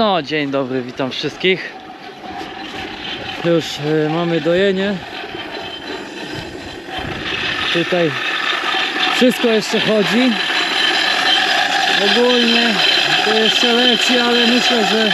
No, dzień dobry, witam wszystkich. Już e, mamy dojenie. Tutaj wszystko jeszcze chodzi. Ogólnie to jeszcze leci, ale myślę, że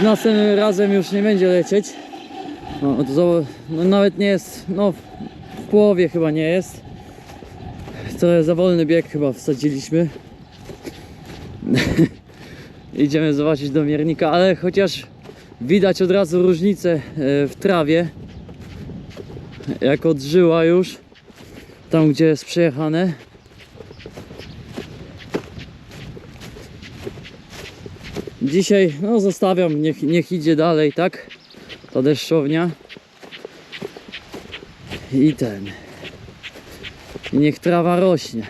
z następnym razem już nie będzie lecieć. No, to no nawet nie jest, no w połowie chyba nie jest. Trochę za wolny bieg chyba wsadziliśmy. Idziemy zobaczyć do miernika, ale chociaż widać od razu różnicę e, w trawie. Jak odżyła już. Tam gdzie jest przejechane. Dzisiaj no zostawiam, niech, niech idzie dalej, tak? Ta deszczownia. I ten. Niech trawa rośnie.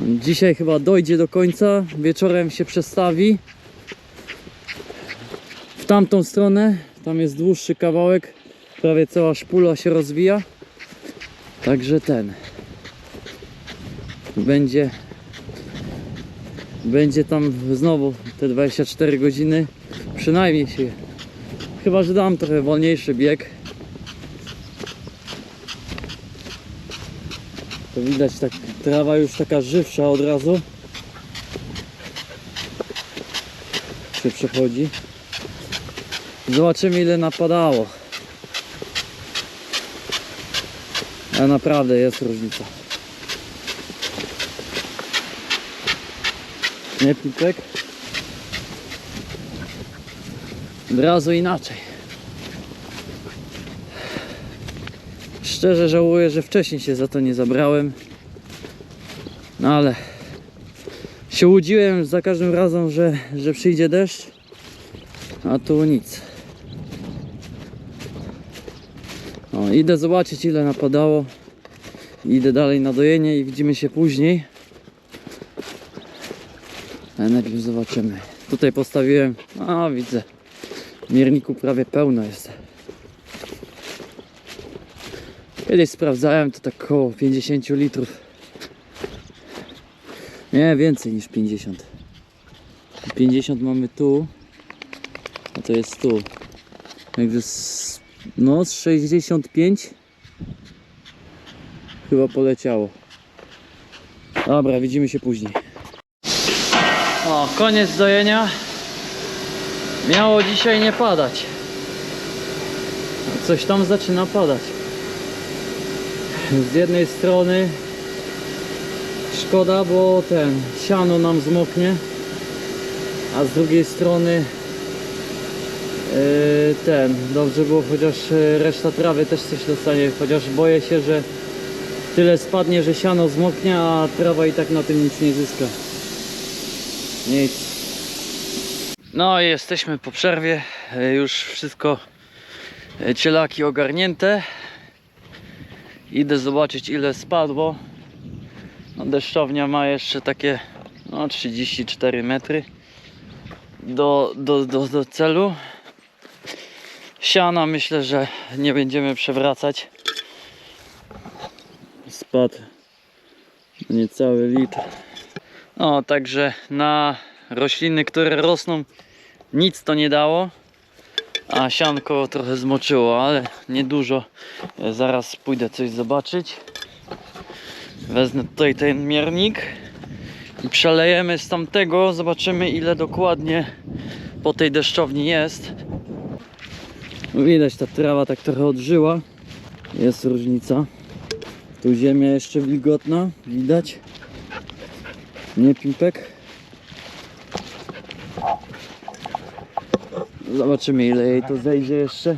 Dzisiaj chyba dojdzie do końca, wieczorem się przestawi w tamtą stronę. Tam jest dłuższy kawałek, prawie cała szpula się rozwija. Także ten będzie będzie tam znowu te 24 godziny przynajmniej się chyba że dam trochę wolniejszy bieg to widać tak trawa już taka żywsza od razu. Się przechodzi zobaczymy ile napadało. A naprawdę jest różnica. Nie Pipek? Od razu inaczej Szczerze żałuję, że wcześniej się za to nie zabrałem. No ale się łudziłem za każdym razem, że, że przyjdzie deszcz, a tu nic. O, idę zobaczyć ile napadało. Idę dalej na dojenie i widzimy się później. Ale najpierw zobaczymy. Tutaj postawiłem, a widzę, w mierniku prawie pełno jest. Kiedyś sprawdzałem to tak około 50 litrów. Nie, więcej niż 50. 50 mamy tu, a to jest tu. Także z, no z 65 chyba poleciało. Dobra, widzimy się później. O, koniec dojenia. Miało dzisiaj nie padać. Coś tam zaczyna padać. Z jednej strony szkoda, bo ten siano nam zmoknie, a z drugiej strony yy, ten, dobrze było chociaż yy, reszta trawy też coś dostanie, chociaż boję się, że tyle spadnie, że siano zmoknie, a trawa i tak na tym nic nie zyska. Nic. No jesteśmy po przerwie, yy, już wszystko cielaki ogarnięte. Idę zobaczyć ile spadło. No, deszczownia ma jeszcze takie no, 34 metry do, do, do, do celu. Siana myślę, że nie będziemy przewracać. Spadł niecały litr. No, także na rośliny, które rosną nic to nie dało. A sianko trochę zmoczyło, ale niedużo. E, Zaraz pójdę coś zobaczyć. Wezmę tutaj ten miernik i przelejemy z tamtego. Zobaczymy ile dokładnie po tej deszczowni jest. Widać, ta trawa tak trochę odżyła. Jest różnica. Tu ziemia jeszcze wilgotna, widać. Nie pipek. Zobaczymy ile jej to zejdzie jeszcze.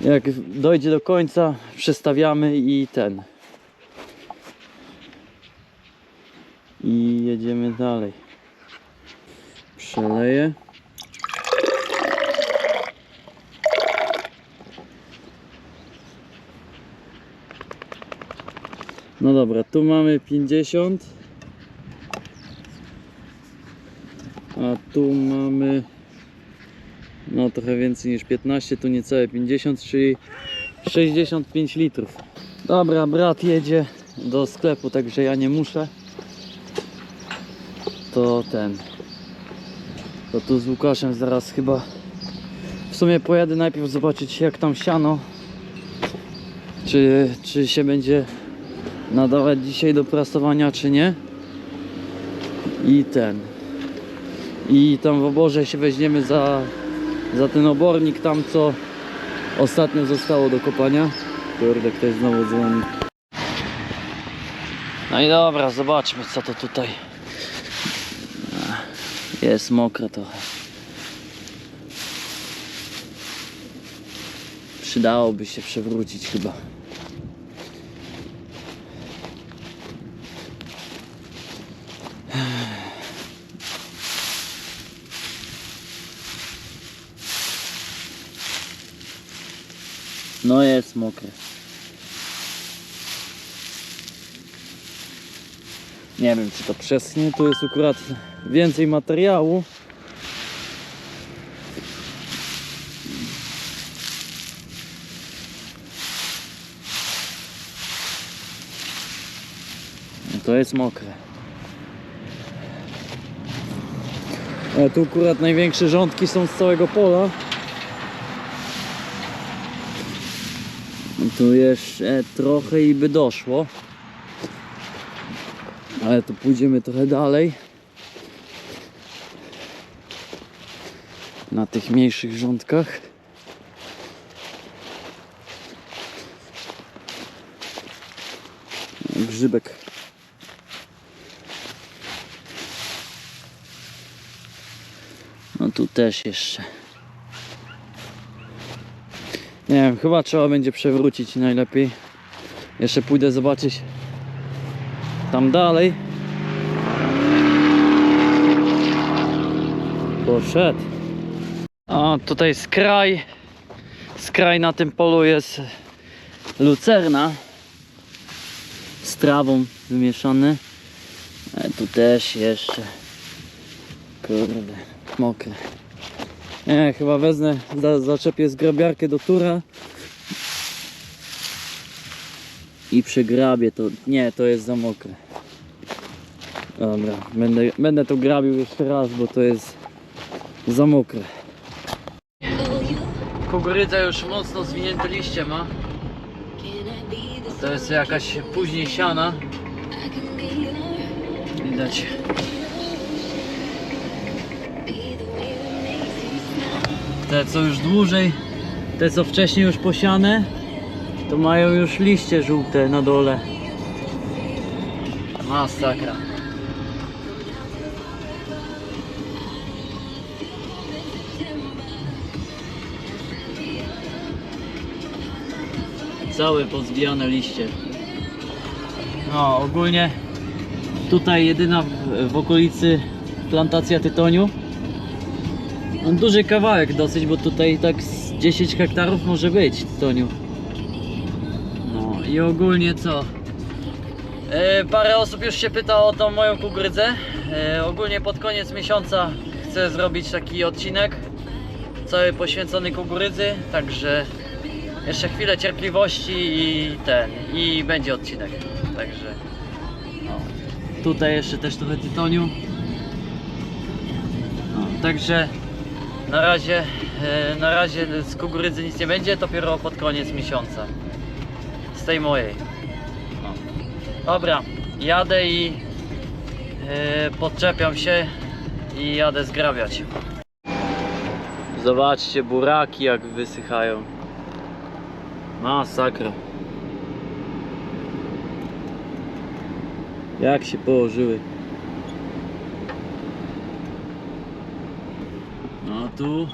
Jak dojdzie do końca, przestawiamy i ten. I jedziemy dalej. Przeleję. No dobra, tu mamy 50. A tu mamy no trochę więcej niż 15, tu niecałe 50, czyli 65 litrów. Dobra, brat jedzie do sklepu, także ja nie muszę. To ten. To tu z Łukaszem zaraz chyba w sumie pojadę najpierw zobaczyć jak tam siano czy, czy się będzie nadawać dzisiaj do prasowania czy nie i ten i tam w oborze się weźmiemy za, za ten obornik tam co ostatnio zostało do kopania. Kurde ktoś znowu dzwoni. No i dobra zobaczmy co to tutaj. Jest mokre trochę. Przydałoby się przewrócić chyba. No jest mokre. Nie wiem czy to przeschnie, tu jest akurat więcej materiału. To jest mokre. A tu akurat największe rządki są z całego pola. Tu jeszcze trochę i by doszło. Ale tu pójdziemy trochę dalej. Na tych mniejszych rządkach. Grzybek. No tu też jeszcze. Nie wiem, chyba trzeba będzie przewrócić najlepiej. Jeszcze pójdę zobaczyć tam dalej. Poszedł. O, tutaj skraj. Skraj na tym polu jest lucerna z trawą wymieszany. A tu też jeszcze. Kurde, mokre. Nie, chyba wezmę, za, zaczepię zgrabiarkę do tura i przegrabię to. Nie, to jest za mokre. Dobra, będę, będę to grabił jeszcze raz, bo to jest za mokre. Kukurydza już mocno zwinięte liście ma. To jest jakaś później siana. Widać. Te co już dłużej, te co wcześniej już posiane, to mają już liście żółte na dole. Masakra. Całe pozwijane liście. No ogólnie tutaj jedyna w, w okolicy plantacja tytoniu. No, duży kawałek dosyć, bo tutaj tak z 10 hektarów może być tytoniu. No i ogólnie co? E, parę osób już się pyta o tą moją kukurydzę. E, ogólnie pod koniec miesiąca chcę zrobić taki odcinek cały poświęcony kukurydzy, także jeszcze chwilę cierpliwości i ten, i będzie odcinek. Także no. tutaj jeszcze też trochę tytoniu. No, także na razie, e, na razie z kukurydzy nic nie będzie, dopiero pod koniec miesiąca. Z tej mojej. No. Dobra, jadę i e, podczepiam się i jadę zgrabiać. Zobaczcie buraki jak wysychają. Masakra. Jak się położyły. No tu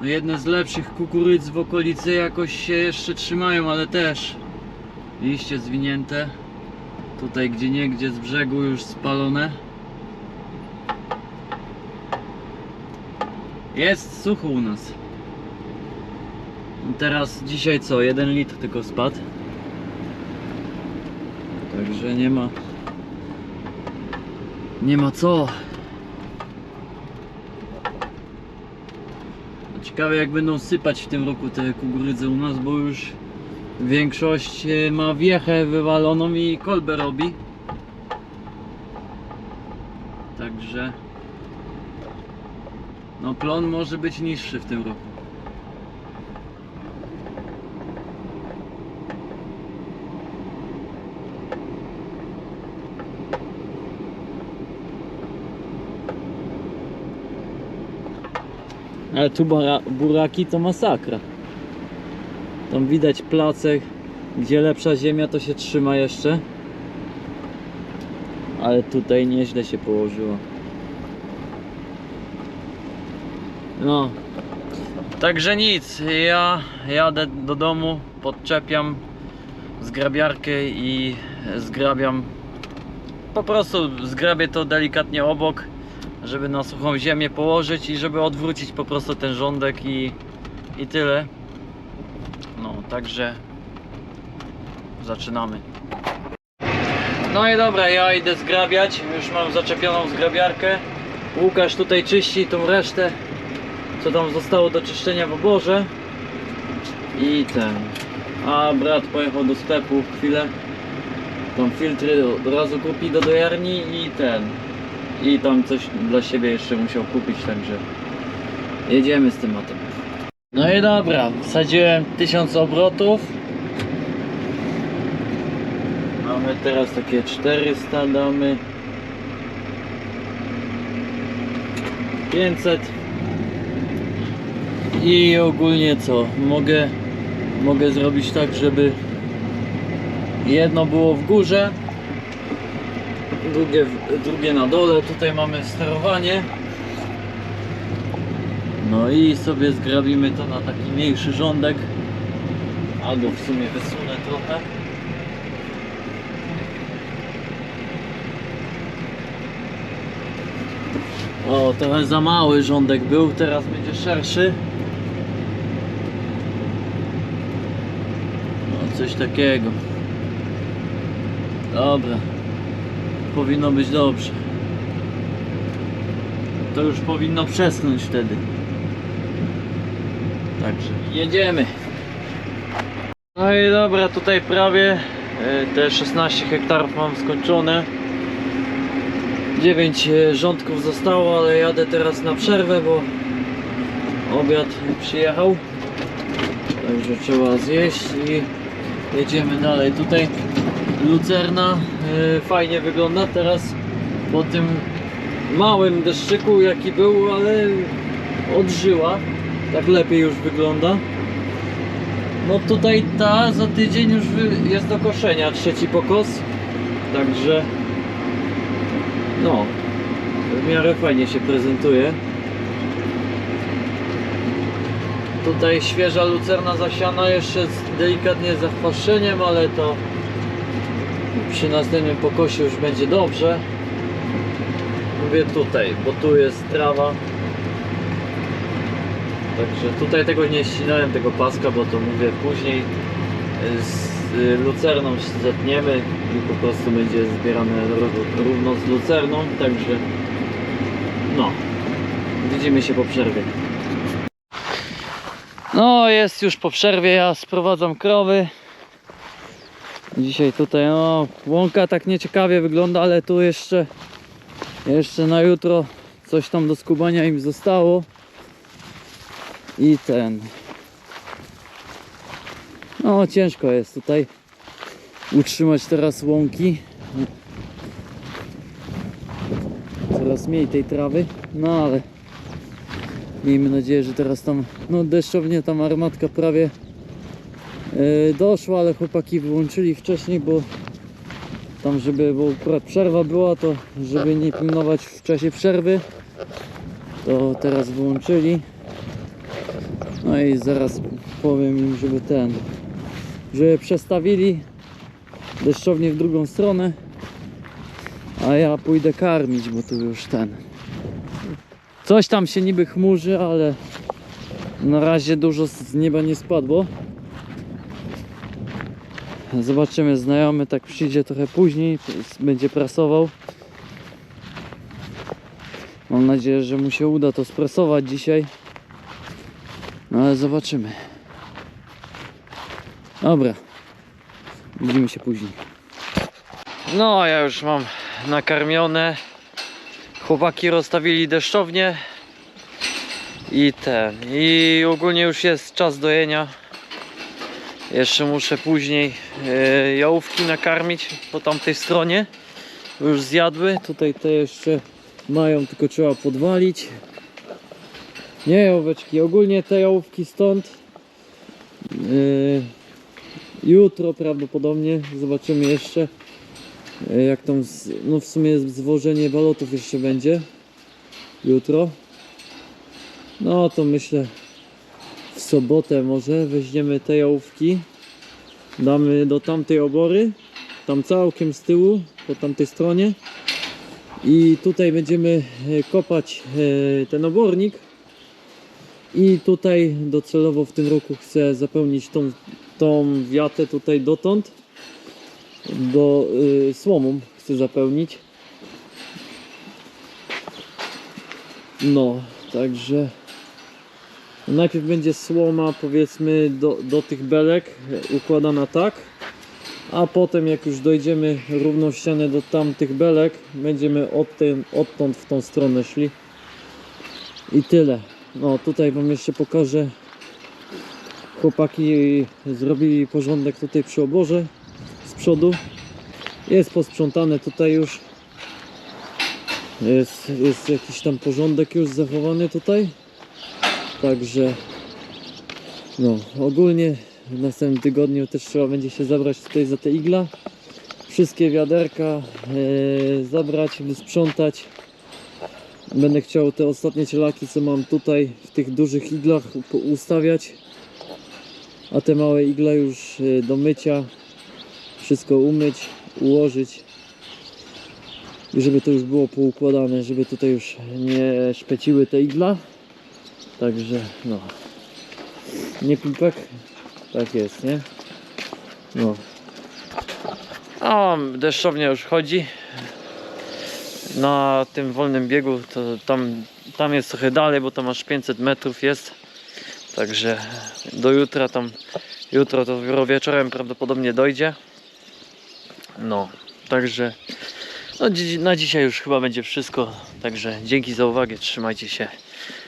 no jedne z lepszych kukurydz w okolicy jakoś się jeszcze trzymają, ale też liście zwinięte. Tutaj gdzie niegdzie z brzegu już spalone. Jest sucho u nas. Teraz dzisiaj co? Jeden litr tylko spadł. Także nie ma. Nie ma co. Ciekawe jak będą sypać w tym roku te kukurydze u nas, bo już większość e, ma wiechę wywaloną i kolbę robi. Także No klon może być niższy w tym roku. Ale tu buraki to masakra. Tam widać placek, gdzie lepsza ziemia to się trzyma jeszcze. Ale tutaj nieźle się położyło. No. Także nic, ja jadę do domu, podczepiam zgrabiarkę i zgrabiam. Po prostu zgrabię to delikatnie obok, żeby na suchą ziemię położyć i żeby odwrócić po prostu ten rządek i, i tyle. No, także zaczynamy. No i dobra, ja idę zgrabiać. Już mam zaczepioną zgrabiarkę. Łukasz tutaj czyści tą resztę, co tam zostało do czyszczenia w oborze. I ten. A brat pojechał do sklepu chwilę. Tam filtry od razu kupi do dojarni i ten. I tam coś dla siebie jeszcze musiał kupić, także jedziemy z tematem. No i dobra, wsadziłem 1000 obrotów. Mamy teraz takie 400, damy 500 i ogólnie co, mogę mogę zrobić tak, żeby jedno było w górze drugie, drugie na dole, tutaj mamy sterowanie no i sobie zgrabimy to na taki mniejszy rządek albo w sumie wysunę trochę O, trochę za mały rządek był, teraz będzie szerszy. No, coś takiego. Dobra. Powinno być dobrze. To już powinno przesunąć wtedy. Także jedziemy. No i dobra, tutaj prawie e, te 16 hektarów mam skończone. 9 rządków zostało, ale jadę teraz na przerwę, bo obiad przyjechał. Także trzeba zjeść i jedziemy dalej. Tutaj lucerna e, fajnie wygląda teraz po tym małym deszczyku jaki był, ale odżyła. Tak lepiej już wygląda. No tutaj ta za tydzień już jest do koszenia, trzeci pokos. Także no, w miarę fajnie się prezentuje. Tutaj świeża lucerna zasiana jeszcze z delikatnie zachwaszczeniem, ale to przy następnym pokosie już będzie dobrze. Mówię tutaj, bo tu jest trawa. Także tutaj tego nie ścinałem, tego paska, bo to mówię później z y, lucerną zetniemy i po prostu będzie zbierane ró- równo z lucerną, także no, widzimy się po przerwie. No, jest już po przerwie, ja sprowadzam krowy. Dzisiaj tutaj, łąka tak nieciekawie wygląda, ale tu jeszcze, jeszcze na jutro coś tam do skubania im zostało. I ten. No, ciężko jest tutaj utrzymać teraz łąki. Coraz mniej tej trawy, no ale miejmy nadzieję, że teraz tam, no deszczownie tam armatka prawie e, doszła, ale chłopaki wyłączyli wcześniej, bo tam żeby, bo akurat przerwa była, to żeby nie pilnować w czasie przerwy, to teraz wyłączyli. No i zaraz powiem im, żeby ten, żeby przestawili deszczownie w drugą stronę, a ja pójdę karmić, bo tu już ten. Coś tam się niby chmurzy, ale na razie dużo z nieba nie spadło. Zobaczymy, znajomy tak przyjdzie trochę później, będzie prasował. Mam nadzieję, że mu się uda to sprasować dzisiaj. No ale zobaczymy. Dobra. Widzimy się później. No, ja już mam nakarmione. Chłopaki rozstawili deszczownię. I ten. I ogólnie już jest czas dojenia. Jeszcze muszę później e, jałówki nakarmić po tamtej stronie. Już zjadły. Tutaj te jeszcze mają, tylko trzeba podwalić. Nie jałóweczki. Ogólnie te jałówki stąd. e, jutro prawdopodobnie zobaczymy jeszcze. e, jak tam, no w sumie zwożenie balotów jeszcze będzie. Jutro. No to myślę w sobotę może weźmiemy te jałówki. Damy do tamtej obory. Tam całkiem z tyłu, po tamtej stronie. I tutaj będziemy e, kopać e, ten obornik. I tutaj docelowo w tym roku chcę zapełnić tą, tą wiatę tutaj dotąd. Do y, słomą chcę zapełnić. No, także najpierw będzie słoma powiedzmy do, do tych belek układana tak, a potem jak już dojdziemy równą ścianę do tamtych belek, będziemy od tym, odtąd w tą stronę szli. I tyle. No tutaj wam jeszcze pokażę. Chłopaki zrobili porządek tutaj przy oborze z przodu. Jest posprzątane tutaj już. Jest, jest jakiś tam porządek już zachowany tutaj. Także no ogólnie w następnym tygodniu też trzeba będzie się zabrać tutaj za te igla. Wszystkie wiaderka e, zabrać, wysprzątać. Będę chciał te ostatnie cielaki co mam tutaj w tych dużych iglach ustawiać. A te małe igle już e, do mycia. Wszystko umyć, ułożyć i żeby to już było poukładane, żeby tutaj już nie szpeciły te igla. Także no. Nie pipek? Tak jest, nie? No. A deszczownia już chodzi. Na tym wolnym biegu to tam, tam jest trochę dalej, bo tam aż 500 metrów jest. Także do jutra tam, jutro to dopiero wieczorem prawdopodobnie dojdzie. No, także no, na dzisiaj już chyba będzie wszystko. Także dzięki za uwagę, trzymajcie się